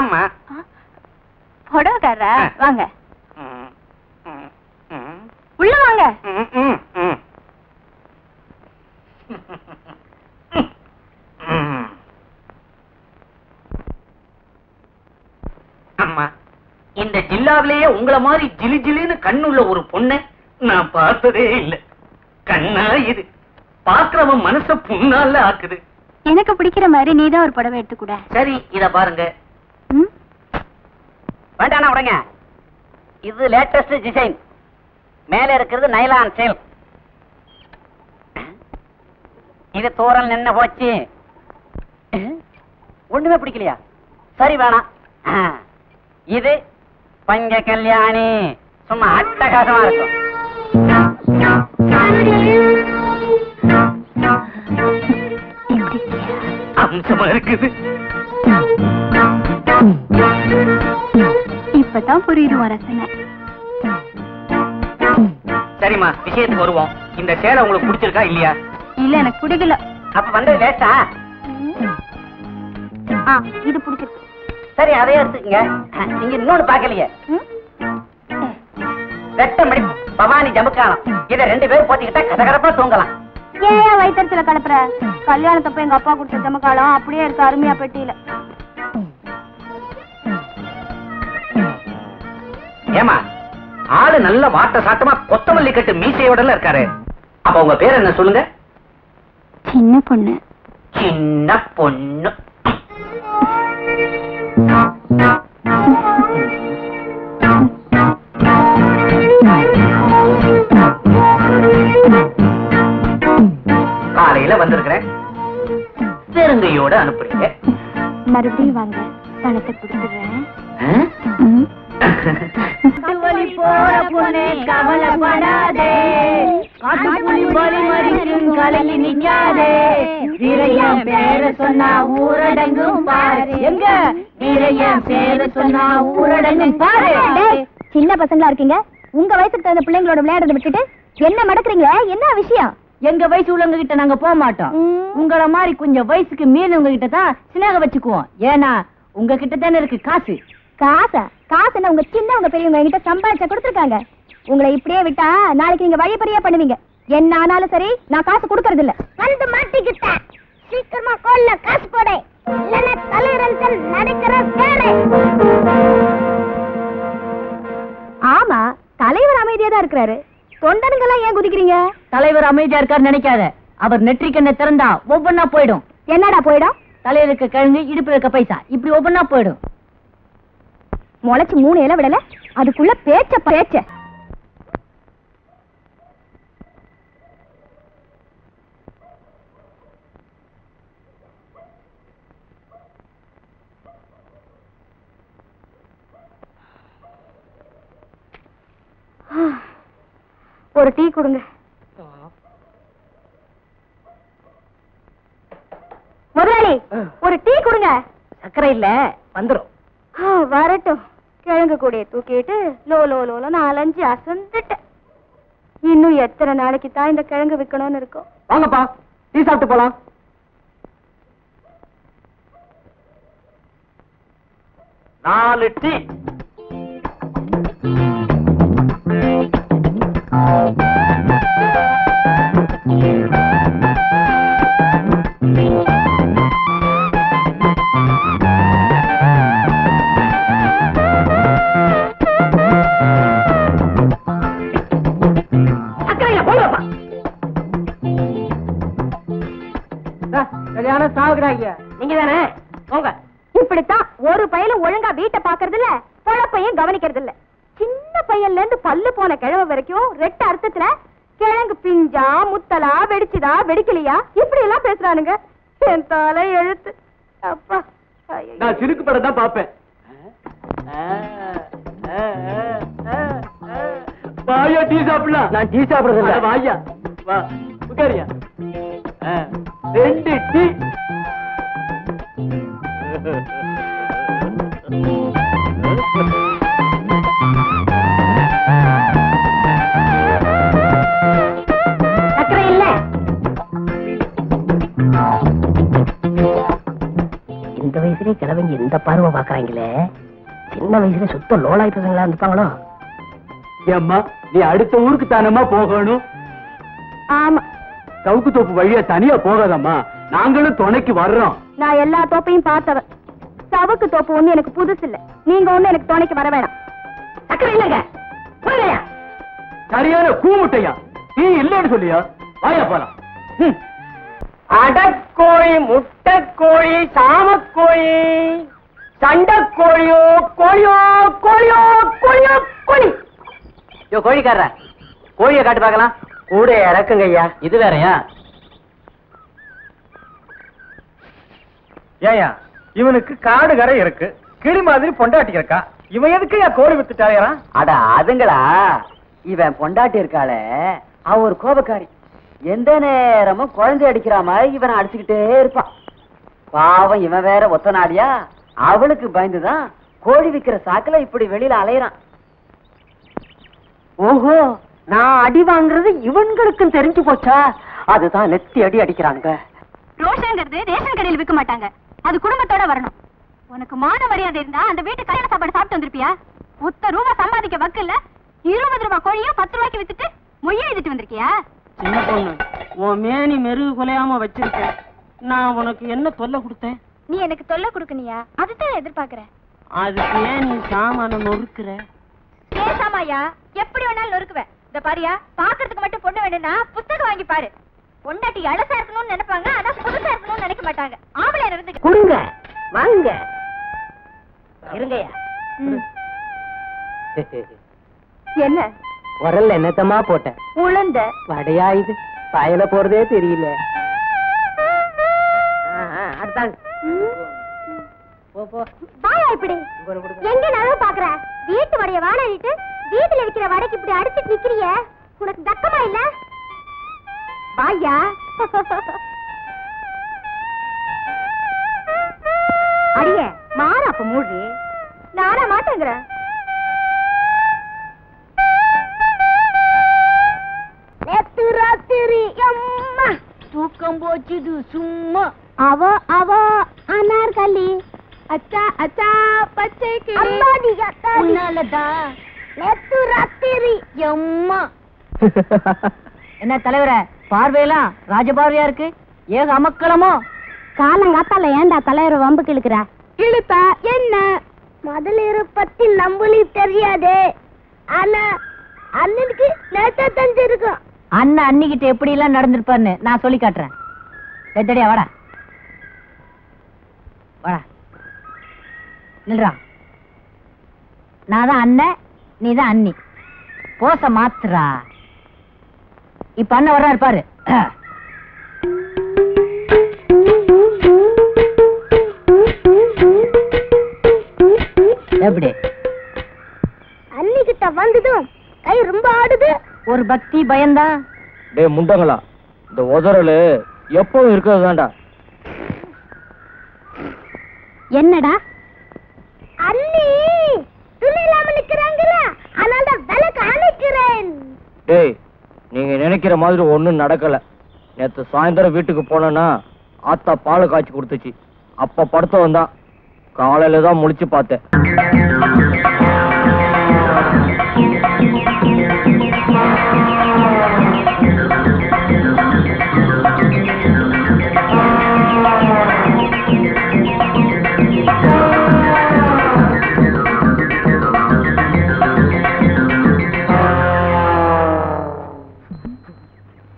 வாம்மா புடவைக்காரரா? ஆ. வாங்க. உள்ள வாங்க. அம்மா இந்த ஜில்லாவிலேயே உங்கள மாதிரி ஜிலி ஜிலின்னு கண்ணுள்ள ஒரு பொண்ணை நான் பார்த்ததே இல்ல. கண்ணா இது. பாக்குறவன் மனச புண்ணால ஆக்குது. எனக்கு பிடிக்கிற மாதிரி நீதான் ஒரு புடவை எடுத்துக்கூட. சரி இத பாருங்க. வேண்டாண்ணா உடங்க. இது லேட்டஸ்ட் டிசைன் மேல இருக்கிறது நைலான் சேல் இது தூரல் நின்னு போச்சு. ஒண்ணுமே பிடிக்கலையா? சரி வேணாம். இது பஞ்ச கல்யாணி. சும்மா அட்டகாசமா இருக்கும். அம்சமா இருக்குது. இப்பதான் புரியுது உன் ரசனை சரிம்மா விஷயத்துக்கு வருவோம். இந்த சேலை உங்களுக்கு பிடிச்சிருக்கா இல்லையா? இல்ல எனக்கு பிடிக்கல. அப்ப வந்தது லேட்டா? ஆ இது பிடிச்சிருக்கு. சரி அதையே எடுத்துக்கங்க. நீங்க இன்னொன்னு பாக்கலையே? வெட்டமடி பவானி ஜமுக்காலம். இதை ரெண்டு பேரும் போத்திக்கிட்டா கதகரப்பா தூங்கலாம். ஏன் வயிற்றுல கலப்புற? கல்யாணத்தப்ப எங்க அப்பா கொடுத்த ஜமக்காலம் அப்படியே இருக்கு அருமையா பெட்டியில. ஏமா ஆளு நல்ல வாட்ட சாட்டமா கொத்தமல்லி கட்டு மீசையோடல இருக்காரு. அப்ப உங்க பேர் என்ன சொல்லுங்க? சின்ன பொண்ணு. சின்ன பொண்ணு. காலையில வந்திருக்கிறேன். பெருங்கையோட அனுப்புறீங்க. மறுபடியும் வாங்க. பணத்தை கொடுத்துடுறேன். வழி போற பொண்ணே கவலைப்படாதே காட்டுப்புலி வழி மறிக்கும் கலங்கி நிக்காதே வீரையன் பேர சொன்னா ஊரடங்கும் பாரு. எங்க? வீரையன் பேர சொன்னா ஊரடங்கும் பாரு. சின்ன பசங்களா இருக்கீங்க? உங்க வயசுக்கு தகுந்த பிள்ளைங்களோட விளையாடுறத விட்டுட்டு என்ன மடக்குறீங்க? என்ன விஷயம்? எங்க வயசு உள்ளவங்க கிட்ட நாங்க போக மாட்டோம். உங்கள மாதிரி கொஞ்சம் வயசுக்கு மீறினவங்க கிட்ட தான் சினக வச்சுக்குவோம். ஏன்னா உங்க கிட்ட தானே இருக்கு காசு. காசா. காசு என்ன உங்க சின்னவங்க பெரியவங்க என்கிட்ட சம்பாதிச்சா கொடுத்துருக்காங்க. உங்களை இப்படியே விட்டா நாளைக்கு நீங்க வழிப்பறியா பண்ணுவீங்க. என்ன ஆனாலும் சரி நான் காசு கொடுக்கறது இல்ல வந்து மாட்டிக்கிட்டேன் சீக்கிரமா கோல்ல காசு போடு. நடக்கிற வேலை. ஆமா தலைவர் அமைதியா தான் இருக்கிறாரு. தொண்டனுங்கெல்லாம் ஏன் குதிக்கிறீங்க? தலைவர் அமைதியா இருக்காரு நினைக்காத. அவர் நெற்றிக்கண்ணை திறந்தா ஒவ்வொன்னா போயிடும். என்னடா போயிடும்? தலையில கிழங்கு இடுப்புல இருக்க பைசா இப்படி ஒவ்வொன்னா போயிடும். முளைச்சு மூணு இலை விடல? அதுக்குள்ள பேச்ச பேச்ச. ஒரு டீ கொடுங்க. முதலாளி ஒரு டீ கொடுங்க. சக்கரை இல்ல வந்துரும். வரட்டும். கிழங்கு கூடைய தூக்கிட்டு லோ லோ லோல நாலஞ்சு அசந்துட்டேன். இன்னும் எத்தனை நாளைக்கு தான் இந்த கிழங்கு விற்கணும்னு இருக்கும். வாங்கப்பா டீ சாப்பிட்டு போலாம். நாலு டீ. சக்கரையா நீங்க தானே போங்க. இப்படித்தான் ஒரு பையலும் ஒழுங்கா வீட்டை பாக்குறது இல்ல பொழப்பையும் கவனிக்கிறது இல்ல சின்ன பையன்ல இருந்து பல்லு போன கிழவ வரைக்கும் ரெட்ட அர்த்தத்துல கிழங்கு பிஞ்சா முத்தலா வெடிச்சுதா வெடிக்கலையா? இப்படி எல்லாம் பேசுறானுங்க. என் தலை எழுத்து. அப்பா. நான் சிறுக்கு படம் தான் பாப்பேன் வாயா டீ சாப்பிடலாம். நான் டீ சாப்பிடுறது இல்ல வாயா. வா உட்காரியா ரெண்டு டீ. இந்த வயசுலயே கிழவங்க இந்த பார்வை பாக்குறாங்களே சின்ன வயசுல சுத்த லோலாய் பசங்களா இருப்பாங்களோ ஏம்மா நீ அடுத்த ஊருக்கு தானம்மா போகணும்? ஆமா. சவுக்கு தோப்பு வழியா தனியா போகாதம்மா. நாங்களும் துணைக்கு வர்றோம். நான் எல்லா தோப்பையும் பார்த்தவ சவுக்கு தோப்பு ஒண்ணு எனக்கு புதுசு இல்ல. நீங்க ஒண்ணு எனக்கு துணைக்கு வர வேணாம். சக்கரை இல்லைங்க. சரியான கூமுட்டையா? நீ இல்லைன்னு சொல்லியா? வாயா போலாம். அடக்கோழி முட்டைக்கோழி சாமக்கோழி சண்டைக்கோழியோ கோழியோ கோழியோ கோழியோ கோழி. யோ கோழிக்காரர. கோழியை காட்டு பார்க்கலாம். கூட இறக்குங்க ஐயா. இது வேறயா? ஏயா இவனுக்கு காடு கரை இருக்கு. கிளி மாதிரி பொண்டாட்டி இருக்கா? இவன் எதுக்கு என் கோழி வித்துட்டாயா? அட அதுங்களா? இவன் பொண்டாட்டி இருக்காளே. அவ ஒரு கோபக்காரி. எந்த நேரமும் குழந்தை அடிக்கிற மாதிரி இவனை அடிச்சுக்கிட்டே இருப்பான். பாவம் இவன் வேற ஒத்த நாடியா அவளுக்கு பயந்துதான் கோழி விக்கிற சாக்குல இப்படி வெளியில அலையறான். ஓஹோ நான் அடி வாங்குறது இவன்களுக்கும் தெரிஞ்சு போச்சா? அதுதான் நெத்தி அடி அடிக்கிறாங்க ரோஷங்கிறது ரேஷன் கடையில் விற்க மாட்டாங்க. அது குடும்பத்தோட வரணும். உனக்கு மான மரியாதை இருந்தா அந்த வீட்டு கல்யாண சாப்பாடு சாப்பிட்டு வந்திருப்பியா? ஒத்த ரூபா சம்பாதிக்க வக்கில்ல இருபது ரூபாய் கோழியோ பத்து ரூபாய்க்கு வித்துட்டு மொய்ய எழுதிட்டு வந்திருக்கியா? சின்ன பொண்ணு உன் மேனி மெருகு குலையாம வச்சிருக்கேன் நான் உனக்கு என்ன தொல்லை கொடுத்தேன்? நீ எனக்கு தொல்லை கொடுக்கணியா? அதுதான் எதிர்பார்க்கறேன் அதுக்கு ஏன் நீ சாமான நொறுக்குற? பேசாமாயா எப்படி வேணாலும் நொறுக்குவேன் இந்த பாரியா பாக்குறதுக்கு மட்டும் பொண்ணு வேணும்னா புத்தகம் வாங்கி பாரு. பொண்டாட்டி அழசா இருக்கணும்னு நினைப்பாங்க ஆனா புதுசா இருக்கணும்னு நினைக்க மாட்டாங்க. ஆம்பளை இருந்து கொடுங்க வாங்க. இருங்கய்யா. என்ன? உரல்ல என்னத்தமா போட்டேன் உளுந்த. வடையா இது? பயல போறதே தெரியல. அடுத்தாங்க போ போ. வாயா இப்படி. எங்க நழுவு பாக்குற? வீட்டு வடைய வாடாடிட்டு வீட்டுல விக்கிற வடைக்கு இப்படி அடிச்சிட்டு நிக்கிறிய? உனக்கு தக்கமா இல்ல? வாயா. அடியே மாற அப்ப மூடி. நானா மாட்டேங்கிறேன் நேத்து ராத்திரி அம்மா. தூக்கம் போச்சுது சும்மா. அவ அவ அனார்கலி அச்சா அச்சா பச்சை கிளி. உன்னாலதான் நேத்து ராத்திரி. எம்மா. என்ன தலைவர? பார்வையெல்லாம் ராஜபார்வையா இருக்கு? ஏக அமக்களமோ காலங்காத்தால ஏன்டா தலைவர் வம்புக்கு இழுக்கிற இழுத்தா என்ன? முதலீரு பத்தி நம்பளி தெரியாது. ஆனா அண்ணனுக்கு நேத்தா தெரிஞ்சிருக்கும். அண்ணன் அன்னிக்கிட்ட எப்படி எல்லாம் நடந்திருப்பாருன்னு நான் சொல்லி காட்டுறேன். எத்தடியா வாடா. வாடா. நில்றா. நான் தான் அண்ணன் நீ தான் அண்ணி. போச மாத்துறா. இப்ப அண்ணன் வர்றாரு பாரு. எப்படி? அன்னிக்கிட்ட வந்ததும் கை ரொம்ப ஆடுது. ஒரு பக்தி பயம்தான் டேய் முண்டங்களா இந்த உதறலு எப்பவும் இருக்கிறது தான்டா. என்னடா? அண்ணி துணி இல்லாம நிக்கிறாங்கல்ல அதனால விளக்கு அணைக்கிறேன். டேய் நீங்க நினைக்கிற மாதிரி ஒன்றும் நடக்கல. நேற்று சாயந்தரம் வீட்டுக்கு போனேன்னா ஆத்தா பால் காய்ச்சி கொடுத்துச்சு. அப்ப படுத்த தான். காலையில தான் முழிச்சு பார்த்தேன்.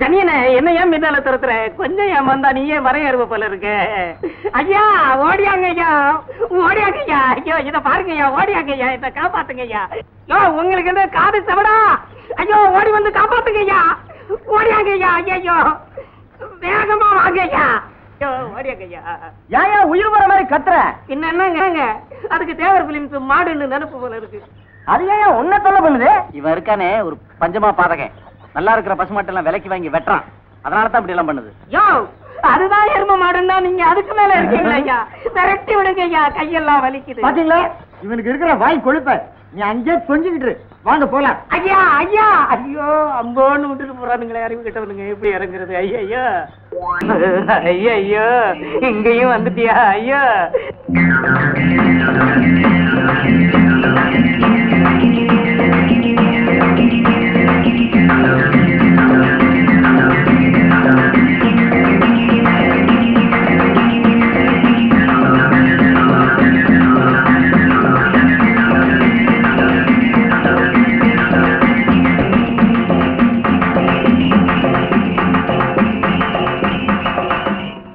சனியனே என்ன ஏன் துரத்துற? கொஞ்சம் ஏன் வந்தா நீ ஏன் வரையறுவ போல இருக்க? ஐயா ஓடியாங்க ஐயா ஓடியாங்க ஐயா ஐயோ இத பாருங்க ஐயா ஓடியாங்க ஐயா இத காப்பாத்துங்க ஐயா யோ உங்களுக்கு என்ன காது செவடா? ஐயோ ஓடி வந்து காப்பாத்துங்க ஐயா ஓடியாங்க ஐயா ஐயோ வேகமா வாங்க ஐயா ஏன் உயிர் வர மாதிரி கத்துற? என்னங்க அதுக்கு தேவர் பிலிம்ஸ் மாடுன்னு நினைப்பு போல இருக்கு. அது ஏன் உன்ன தொல்லை பண்ணுது? இவன் இருக்கானே ஒரு பஞ்சமா பாதகன். நல்லா இருக்கிற பசுமாட்டெல்லாம் விலைக்கு வாங்கி வெட்டுறான். அதனால தான் இப்படி எல்லாம் பண்ணுது. யோ அதுதான் எரும மாடுன்னா நீங்க அதுக்கு மேல இருக்கீங்களா ஐயா. விரட்டி விடுங்க ஐயா கையெல்லாம் வலிக்குது. பாத்தீங்களா? இவனுக்கு இருக்கிற வாய் கொழுப்ப நீ அங்கே கொஞ்சிக்கிட்டு. வாங்க போலாம். ஐயா ஐயா. ஐயோ அம்போன்னு விட்டுட்டு போறானுங்களே அறிவு கிட்டவனுங்க. எப்படி இறங்குறது? ஐயா ஐயோ ஐயா ஐயோ இங்கேயும் வந்துட்டியா? ஐயோ. Thank you.